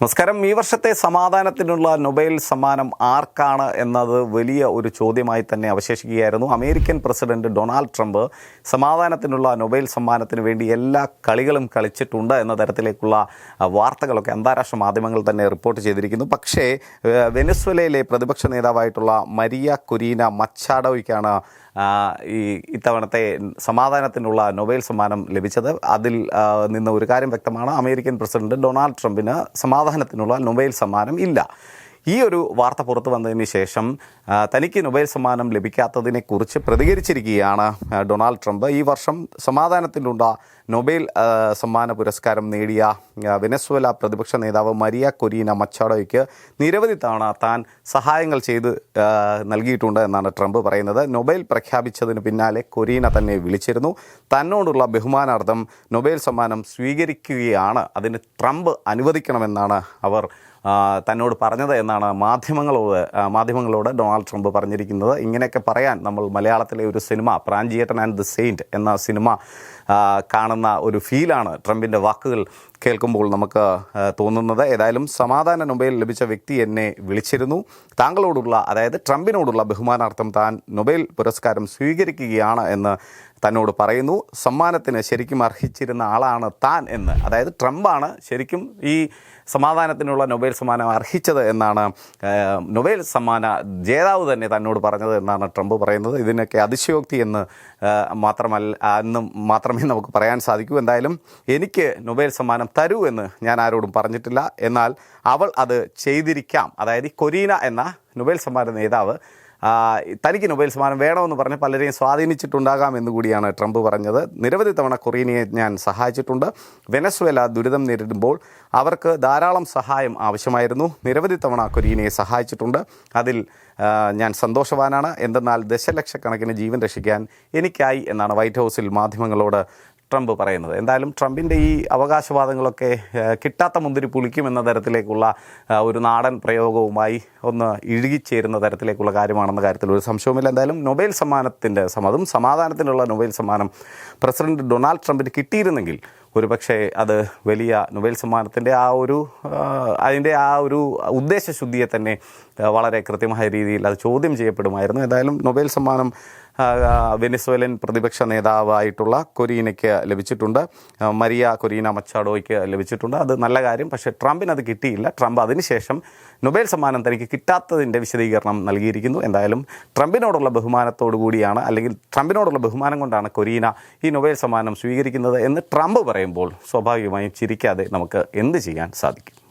നമസ്കാരം. ഈ വർഷത്തെ സമാധാനത്തിനുള്ള നൊബേൽ സമ്മാനം ആർക്കാണ് എന്നത് വലിയ ഒരു ചോദ്യമായി തന്നെ അവശേഷിക്കുകയായിരുന്നു. അമേരിക്കൻ പ്രസിഡന്റ് ഡൊണാൾഡ് ട്രംപ് സമാധാനത്തിനുള്ള നൊബേൽ സമ്മാനത്തിന് വേണ്ടി എല്ലാ കളികളും കളിച്ചിട്ടുണ്ട് എന്ന തരത്തിലേക്കുള്ള വാർത്തകളൊക്കെ അന്താരാഷ്ട്ര മാധ്യമങ്ങൾ തന്നെ റിപ്പോർട്ട് ചെയ്തിരിക്കുന്നു. പക്ഷേ വെനസ്വലയിലെ പ്രതിപക്ഷ നേതാവായിട്ടുള്ള മരിയ കുരീന മച്ചാഡോയ്ക്കാണ് ഈ ഇത്തവണത്തെ സമാധാനത്തിനുള്ള നൊബേൽ സമ്മാനം ലഭിച്ചത്. അതിൽ നിന്ന് ഒരു കാര്യം വ്യക്തമാണ്. അമേരിക്കൻ പ്രസിഡന്റ് ഡൊണാൾഡ് ട്രംപിന് സമാധാനത്തിനുള്ള നൊബേൽ സമ്മാനം ഇല്ല. ഈ ഒരു വാർത്ത പുറത്തു വന്നതിന് ശേഷം തനിക്ക് നൊബേൽ സമ്മാനം ലഭിക്കാത്തതിനെക്കുറിച്ച് പ്രതികരിച്ചിരിക്കുകയാണ് ഡൊണാൾഡ് ട്രംപ്. ഈ വർഷം സമാധാനത്തിനുള്ള നൊബേൽ സമ്മാന പുരസ്കാരം നേടിയ വെനസ്വല പ്രതിപക്ഷ നേതാവ് മരിയ കൊരീന മച്ചാഡോയ്ക്ക് നിരവധി തവണ താൻ സഹായങ്ങൾ ചെയ്ത് നൽകിയിട്ടുണ്ട് എന്നാണ് ട്രംപ് പറയുന്നത്. നൊബേൽ പ്രഖ്യാപിച്ചതിന് പിന്നാലെ കൊരീന തന്നെ വിളിച്ചിരുന്നു. തന്നോടുള്ള ബഹുമാനാർത്ഥം നൊബേൽ സമ്മാനം സ്വീകരിക്കുകയാണ്. അതിന് ട്രംപ് അനുവദിക്കണമെന്നാണ് അവർ തന്നോട് പറഞ്ഞത് എന്നാണ് മാധ്യമങ്ങളോട് മാധ്യമങ്ങളോട് ഡൊണാൾഡ് ട്രംപ് പറഞ്ഞിരിക്കുന്നത്. ഇങ്ങനെയൊക്കെ പറയാൻ നമ്മൾ മലയാളത്തിലെ ഒരു cinema Pranchiyettan and the Saint എന്ന സിനിമ കാണുന്ന ഒരു ഫീലാണ് ട്രംപിന്റെ വാക്കുകൾ. കേൾക്കുമ്പോൾ നമുക്ക് തോന്നുന്നത് ഏതായാലും സമാധാന നൊബേൽ ലഭിച്ച വ്യക്തി എന്നെ വിളിച്ചിരുന്നു. താങ്കളോടുള്ള അതായത് ട്രംപിനോടുള്ള ബഹുമാനാർത്ഥം താൻ നൊബേൽ പുരസ്കാരം സ്വീകരിക്കുകയാണ് എന്ന് തന്നോട് പറയുന്നു. സമ്മാനത്തിന് ശരിക്കും അർഹിച്ചിരുന്ന ആളാണ് താൻ എന്ന്. അതായത് ട്രംപാണ് ശരിക്കും ഈ സമാധാനത്തിനുള്ള നൊബേൽ സമ്മാനം അർഹിച്ചത് എന്നാണ് നൊബേൽ സമ്മാന ജേതാവ് തന്നെ തന്നോട് പറഞ്ഞത് എന്നാണ് ട്രംപ് പറയുന്നത്. ഇതിനൊക്കെ അതിശയോക്തി എന്ന് മാത്രമല്ല എന്നും മാത്രമേ നമുക്ക് പറയാൻ സാധിക്കൂ. എന്തായാലും എനിക്ക് നൊബേൽ സമ്മാനം തരൂ എന്ന് ഞാൻ ആരോടും പറഞ്ഞിട്ടില്ല. എന്നാൽ അവൾ അത് ചെയ്തിരിക്കാം. അതായത് കൊരീന എന്ന നൊബേൽ സമ്മാന നേതാവ് തനിക്ക് നൊബേൽ സമ്മാനം വേണമെന്ന് പറഞ്ഞ് പലരെയും സ്വാധീനിച്ചിട്ടുണ്ടാകാം എന്ന് കൂടിയാണ് ട്രംപ് പറഞ്ഞത്. നിരവധി തവണ കൊറീനയെ ഞാൻ സഹായിച്ചിട്ടുണ്ട്. വെനസ്വേല ദുരിതം നേരിടുമ്പോൾ അവർക്ക് ധാരാളം സഹായം ആവശ്യമായിരുന്നു. നിരവധി തവണ കൊരീനയെ സഹായിച്ചിട്ടുണ്ട്. അതിൽ ഞാൻ സന്തോഷവാനാണ്. എന്തെന്നാൽ ദശലക്ഷക്കണക്കിന് ജീവൻ രക്ഷിക്കാൻ എനിക്കായി എന്നാണ് വൈറ്റ് ഹൗസിൽ മാധ്യമങ്ങളോട് ട്രംപ് പറയുന്നത്. എന്തായാലും ട്രംപിന്റെ ഈ അവകാശവാദങ്ങളൊക്കെ കിട്ടാത്ത മുന്തിരി പുളിക്കും എന്ന തരത്തിലേക്കുള്ള ഒരു നാടൻ പ്രയോഗവുമായി ഒന്ന് ഇഴുകിച്ചേരുന്ന തരത്തിലേക്കുള്ള കാര്യമാണെന്ന കാര്യത്തിൽ ഒരു സംശയവുമില്ല. എന്തായാലും നൊബേൽ സമ്മാനത്തിന്റെ സമ്മതം സമാധാനത്തിനുള്ള നൊബേൽ സമ്മാനം പ്രസിഡന്റ് ഡൊണാൾഡ് ട്രംപിന് കിട്ടിയിരുന്നെങ്കിൽ ഒരുപക്ഷെ അത് വലിയ നൊബേൽ സമ്മാനത്തിന്റെ ആ ഒരു അതിന്റെ ആ ഒരു ഉദ്ദേശശുദ്ധിയെ തന്നെ വളരെ കൃത്യമായ രീതിയിൽ അത് ചോദ്യം ചെയ്യപ്പെടുമായിരുന്നു. എന്തായാലും നൊബേൽ സമ്മാനം വെനിസ്വേലൻ പ്രതിപക്ഷ നേതാവായിട്ടുള്ള കൊരീനയ്ക്ക് ലഭിച്ചിട്ടുണ്ട്. മരിയ കൊരീന മച്ചാഡോയ്ക്ക് ലഭിച്ചിട്ടുണ്ട്. അത് നല്ല കാര്യം. പക്ഷേ ട്രംപിന് അത് കിട്ടിയില്ല. ട്രംപ് അതിനുശേഷം നൊബേൽ സമ്മാനം തനിക്ക് കിട്ടാത്തതിന്റെ വിശദീകരണം നൽകിയിരിക്കുന്നു. എന്തായാലും ട്രംപിനോടുള്ള ബഹുമാനത്തോടു കൂടിയാണ് അല്ലെങ്കിൽ ട്രംപിനോടുള്ള ബഹുമാനം കൊണ്ടാണ് കൊരീന ഈ നൊബേൽ സമ്മാനം സ്വീകരിക്കുന്നത് എന്ന് ട്രംപ് പറയുമ്പോൾ സ്വാഭാവികമായും ചിരിക്കാതെ നമുക്ക് എന്ത് ചെയ്യാൻ സാധിക്കും?